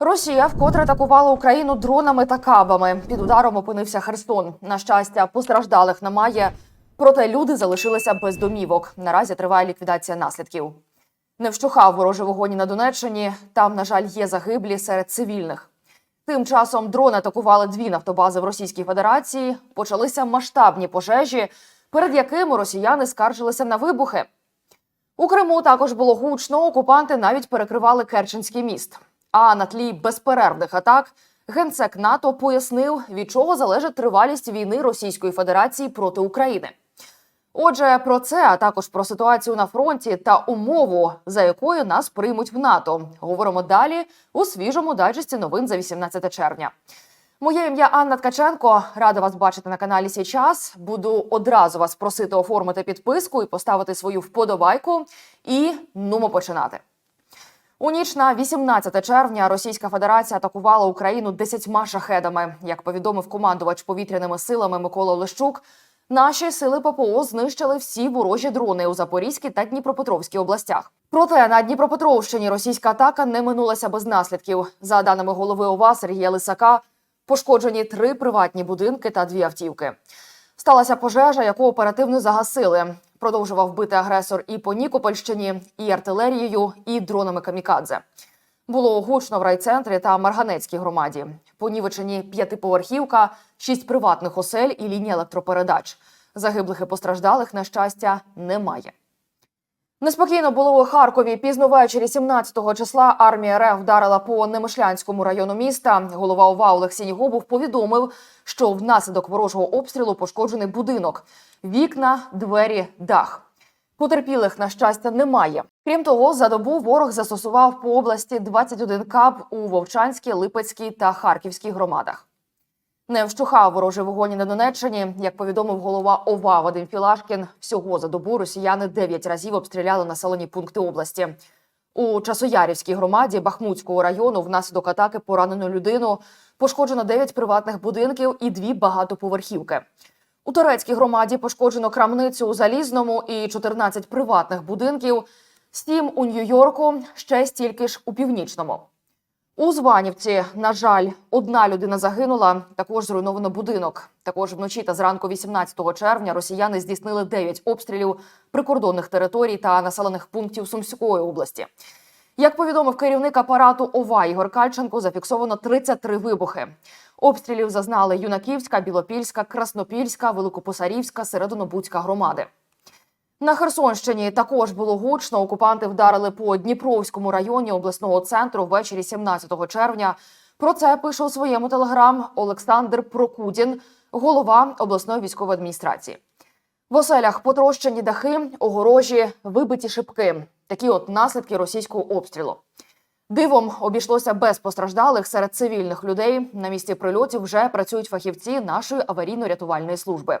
Росія вкотре атакувала Україну дронами та кабами. Під ударом опинився Херсон. На щастя, постраждалих немає. Проте люди залишилися без домівок. Наразі триває ліквідація наслідків. Не вщухав ворожий вогонь на Донеччині. Там, на жаль, є загиблі серед цивільних. Тим часом дрони атакували дві нафтобази в Російській Федерації. Почалися масштабні пожежі, перед якими росіяни скаржилися на вибухи. У Криму також було гучно. Окупанти навіть перекривали Керченський міст. А на тлі безперервних атак генсек НАТО пояснив, від чого залежить тривалість війни Російської Федерації проти України. Отже, про це, а також про ситуацію на фронті та умову, за якою нас приймуть в НАТО, говоримо далі у свіжому дайджесті новин за 18 червня. Моє ім'я Анна Ткаченко. Рада вас бачити на каналі «Сій час. Буду одразу вас просити оформити підписку і поставити свою вподобайку. І нумо починати. У ніч на 18 червня Російська Федерація атакувала Україну десятьма шахедами. Як повідомив командувач повітряними силами Микола Лещук, наші сили ППО знищили всі ворожі дрони у Запорізькій та Дніпропетровській областях. Проте на Дніпропетровщині російська атака не минулася без наслідків. За даними голови ОВА Сергія Лисака, пошкоджені три приватні будинки та дві автівки. Сталася пожежа, яку оперативно загасили. Продовжував бити агресор і по Нікопольщині, і артилерією, і дронами камікадзе. Було гучно в райцентрі та Марганецькій громаді. Понівечені п'ятиповерхівка, шість приватних осель і лінія електропередач. Загиблих і постраждалих, на щастя, немає. Неспокійно було у Харкові. Пізно ввечері 17 числа армія РФ вдарила по Немишлянському району міста. Голова ОВА Олексій Гобов повідомив, що внаслідок ворожого обстрілу пошкоджений будинок, вікна, двері, дах. Потерпілих, на щастя, немає. Крім того, за добу ворог застосував по області 21 каб у Вовчанській, Липецькій та Харківській громадах. Не вщухав ворожий вогонь на Донеччині. Як повідомив голова ОВА Вадим Філашкін, всього за добу росіяни 9 разів обстріляли населені пункти області. У Часоярівській громаді Бахмутського району внаслідок атаки поранено людину. Пошкоджено 9 приватних будинків і дві багатоповерхівки. У Турецькій громаді пошкоджено крамницю у Залізному і 14 приватних будинків, 7 у Нью-Йорку, ще стільки ж у Північному. У Званівці, на жаль, одна людина загинула. Також зруйновано будинок. Також вночі та зранку 18 червня росіяни здійснили 9 обстрілів прикордонних територій та населених пунктів Сумської області. Як повідомив керівник апарату ОВА Ігор Кальченко, зафіксовано 33 вибухи. Обстрілів зазнали Юнаківська, Білопільська, Краснопільська, Великопосарівська, Середонобудська громади. На Херсонщині також було гучно. Окупанти вдарили по Дніпровському районі обласного центру ввечері 17 червня. Про це пише у своєму телеграм Олександр Прокудін, голова обласної військової адміністрації. В оселях потрощені дахи, огорожі, вибиті шибки. Такі от наслідки російського обстрілу. Дивом обійшлося без постраждалих серед цивільних людей. На місці прильотів вже працюють фахівці нашої аварійно-рятувальної служби.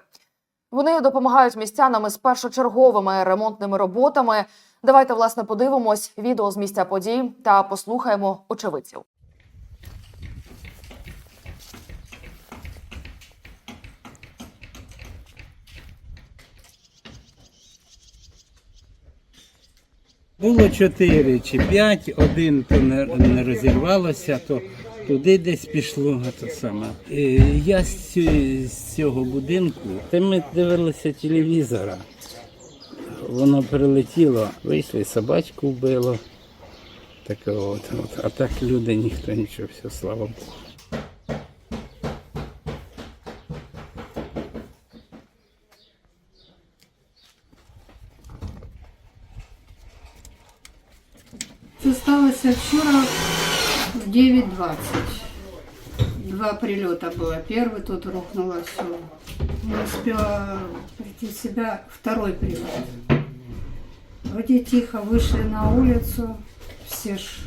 Вони допомагають містянам із першочерговими ремонтними роботами. Давайте власне подивимось відео з місця подій та послухаємо очевидців. Було чотири чи п'ять, один то не, не розірвалося, то туди десь пішло. То саме. Е, Я з, цього будинку, та ми дивилися телевізора. Воно прилетіло, вийшли, собачку вбило. Таке от, от. А так люди ніхто нічого, все, слава Богу. 9.20. Два прилета было. Первый тут рухнуло все. Не успела прийти в себя второй прилет. Вроде тихо вышли на улицу. Все ж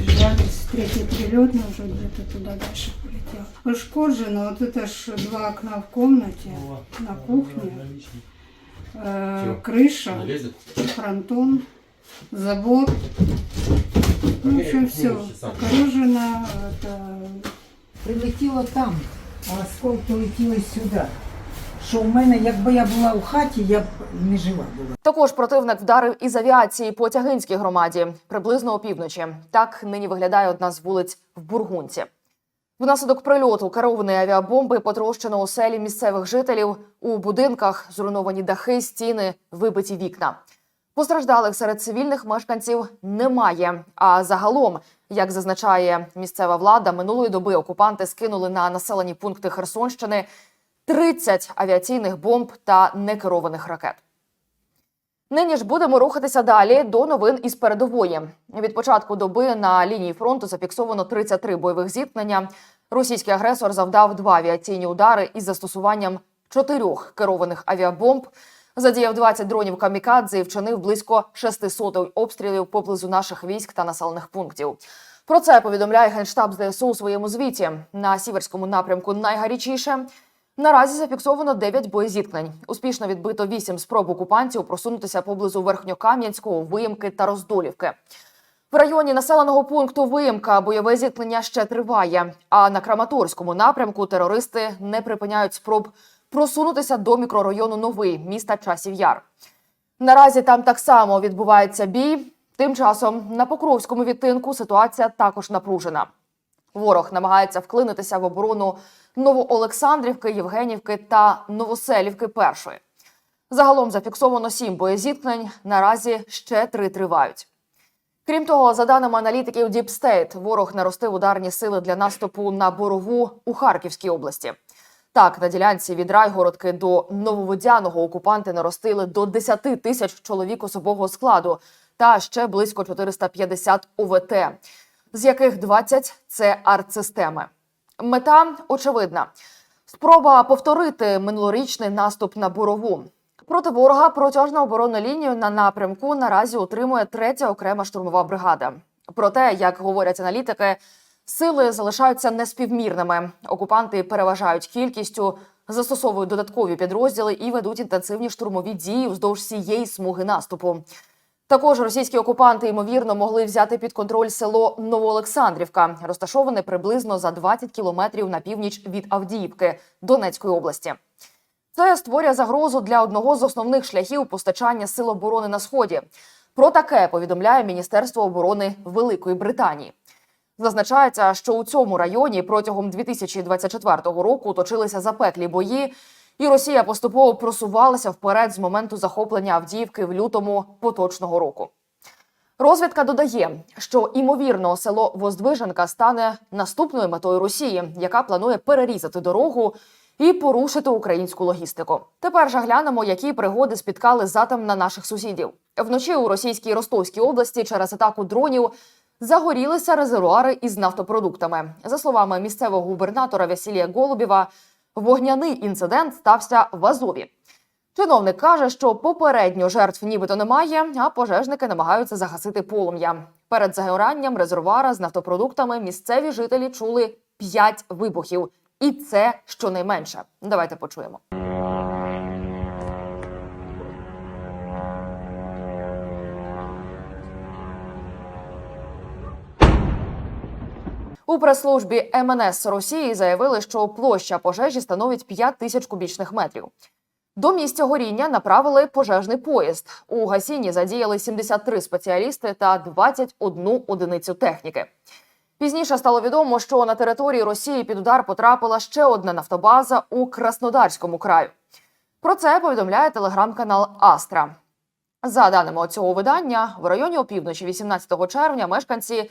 бежались. Третий прилет, но уже где-то туда дальше полетел. Пошкоджено. Вот это ж два окна в комнате, на кухне. Э, крыша, фронтон, забор. Ну, в общем, все. Покорежено. Это... Прилетіло там, а осколки летіли сюди. що в мене, якби я була у хаті, я б не жива була. Також противник вдарив із авіації по Тягинській громаді приблизно опівночі. Так нині виглядає одна з вулиць в Бургунці. Внаслідок прильоту керованої авіабомби потрощено оселі місцевих жителів у будинках, зруйновані дахи, стіни, вибиті вікна. Постраждалих серед цивільних мешканців немає. А загалом, як зазначає місцева влада, минулої доби окупанти скинули на населені пункти Херсонщини 30 авіаційних бомб та некерованих ракет. Нині ж будемо рухатися далі до новин із передової. Від початку доби на лінії фронту зафіксовано 33 бойових зіткнення. Російський агресор завдав два авіаційні удари із застосуванням чотирьох керованих авіабомб. Задіяв 20 дронів камікадзе і вчинив близько 600 обстрілів поблизу наших військ та населених пунктів. Про це повідомляє генштаб ЗСУ у своєму звіті. На сіверському напрямку найгарячіше. Наразі зафіксовано 9 боєзіткнень. Успішно відбито 8 спроб окупантів просунутися поблизу Верхньокам'янського, Виїмки та Роздолівки. В районі населеного пункту Виїмка бойове зіткнення ще триває. А на Краматорському напрямку терористи не припиняють спроб просунутися до мікрорайону Новий міста Часів Яр. Наразі там так само відбувається бій. Тим часом на Покровському відтинку ситуація також напружена. Ворог намагається вклинитися в оборону Новоолександрівки, Євгенівки та Новоселівки першої. Загалом зафіксовано сім боєзіткнень. Наразі ще три тривають. Крім того, за даними аналітиків State, ворог наростив ударні сили для наступу на Борову у Харківській області. Так, на ділянці від Райгородки до Нововодяного окупанти наростили до 10 тисяч чоловік особового складу та ще близько 450 ОВТ, з яких 20 – це артсистеми. Мета очевидна: спроба повторити минулорічний наступ на Борову. Проти ворога протяжну оборонну лінію на напрямку наразі утримує третя окрема штурмова бригада. Проте, як говорять аналітики, сили залишаються неспівмірними. Окупанти переважають кількістю, застосовують додаткові підрозділи і ведуть інтенсивні штурмові дії вздовж всієї смуги наступу. Також російські окупанти ймовірно могли взяти під контроль село Новоолександрівка, розташоване приблизно за 20 кілометрів на північ від Авдіївки Донецької області. Це створює загрозу для одного з основних шляхів постачання сил оборони на сході. Про таке повідомляє Міністерство оборони Великої Британії. Зазначається, що у цьому районі протягом 2024 року точилися запеклі бої, і Росія поступово просувалася вперед з моменту захоплення Авдіївки в лютому поточного року. Розвідка додає, що імовірно село Воздвиженка стане наступною метою Росії, яка планує перерізати дорогу і порушити українську логістику. Тепер же глянемо, які пригоди спіткали затем на наших сусідів. Вночі у російській Ростовській області через атаку дронів загорілися резервуари із нафтопродуктами. За словами місцевого губернатора Василія Голубєва, вогняний інцидент стався в Азові. Чиновник каже, що попередньо жертв нібито немає, а пожежники намагаються загасити полум'я. Перед загоранням резервуара з нафтопродуктами місцеві жителі чули п'ять вибухів, і це щонайменше. Давайте почуємо. У прес-службі МНС Росії заявили, що площа пожежі становить 5 тисяч кубічних метрів. До місця горіння направили пожежний поїзд. У гасінні задіяли 73 спеціалісти та 21 одиницю техніки. Пізніше стало відомо, що на території Росії під удар потрапила ще одна нафтобаза у Краснодарському краю. Про це повідомляє телеграм-канал Астра. За даними цього видання, в районі опівночі 18 червня мешканці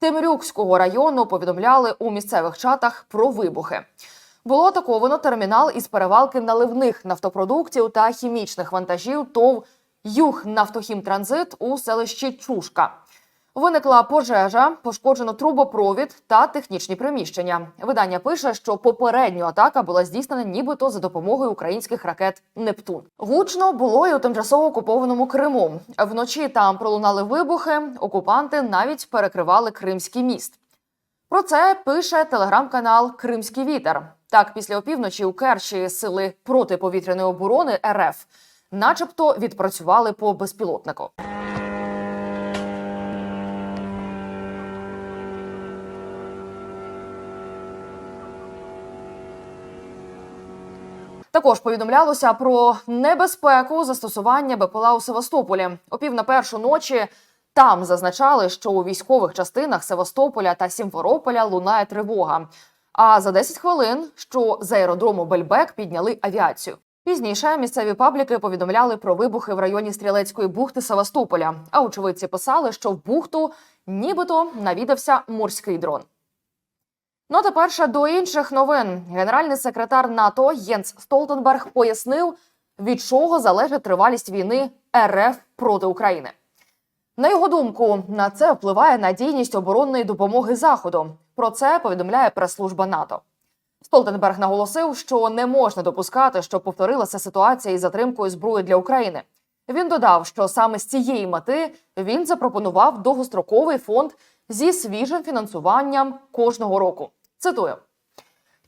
Темрюкського району повідомляли у місцевих чатах про вибухи. Було атаковано термінал із перевалки наливних нафтопродуктів та хімічних вантажів ТОВ Юг Нафтохімтранзит у селищі Чушка. Виникла пожежа, пошкоджено трубопровід та технічні приміщення. Видання пише, що попередню атака була здійснена нібито за допомогою українських ракет Нептун. Гучно було і у тимчасово окупованому Криму. Вночі там пролунали вибухи. Окупанти навіть перекривали Кримський міст. Про це пише телеграм-канал Кримський вітер. Так, після опівночі у Керчі сили протиповітряної оборони РФ, начебто, відпрацювали по безпілотнику. Також повідомлялося про небезпеку застосування БПЛА у Севастополі. О пів на першу ночі там зазначали, що у військових частинах Севастополя та Сімферополя лунає тривога. А за 10 хвилин, що з аеродрому Бельбек підняли авіацію. Пізніше місцеві пабліки повідомляли про вибухи в районі Стрілецької бухти Севастополя. А очевидці писали, що в бухту нібито навідався морський дрон. Ну тепер ще до інших новин. Генеральний секретар НАТО Єнс Столтенберг пояснив, від чого залежить тривалість війни РФ проти України. На його думку, на це впливає надійність оборонної допомоги Заходу. Про це повідомляє прес-служба НАТО. Столтенберг наголосив, що не можна допускати, щоб повторилася ситуація із затримкою зброї для України. Він додав, що саме з цієї мети він запропонував довгостроковий фонд зі свіжим фінансуванням кожного року. Цитую.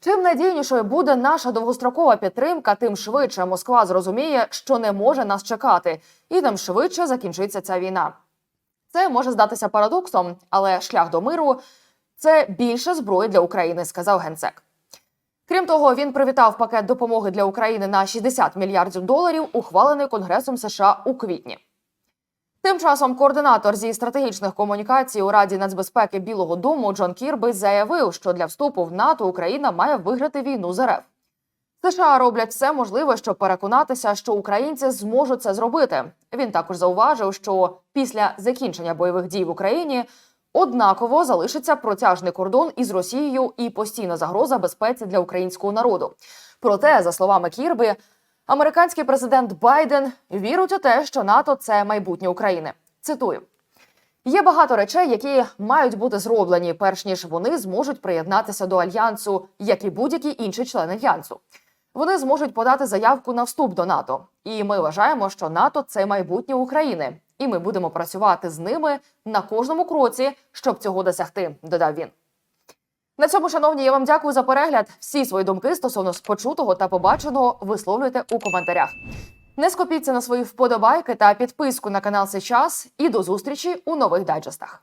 Чим надійнішою буде наша довгострокова підтримка, тим швидше Москва зрозуміє, що не може нас чекати, і тим швидше закінчиться ця війна. Це може здатися парадоксом, але шлях до миру це більше зброї для України, сказав генсек. Крім того, він привітав пакет допомоги для України на 60 мільярдів доларів, ухвалений Конгресом США у квітні. Тим часом координатор зі стратегічних комунікацій у Раді нацбезпеки Білого Дому Джон Кірби заявив, що для вступу в НАТО Україна має виграти війну з РФ. США роблять все можливе, щоб переконатися, що українці зможуть це зробити. Він також зауважив, що після закінчення бойових дій в Україні однаково залишиться протяжний кордон із Росією і постійна загроза безпеці для українського народу. Проте, за словами Кірби, американський президент Байден вірить у те, що НАТО це майбутнє України. Цитую. Є багато речей, які мають бути зроблені, перш ніж вони зможуть приєднатися до альянсу, як і будь-які інші члени альянсу. Вони зможуть подати заявку на вступ до НАТО. І ми вважаємо, що НАТО це майбутнє України, і ми будемо працювати з ними на кожному кроці, щоб цього досягти. Додав він. На цьому, шановні, я вам дякую за перегляд. Всі свої думки стосовно спочутого та побаченого висловлюйте у коментарях. Не скопіться на свої вподобайки та підписку на канал «Сейчас» і до зустрічі у нових дайджестах.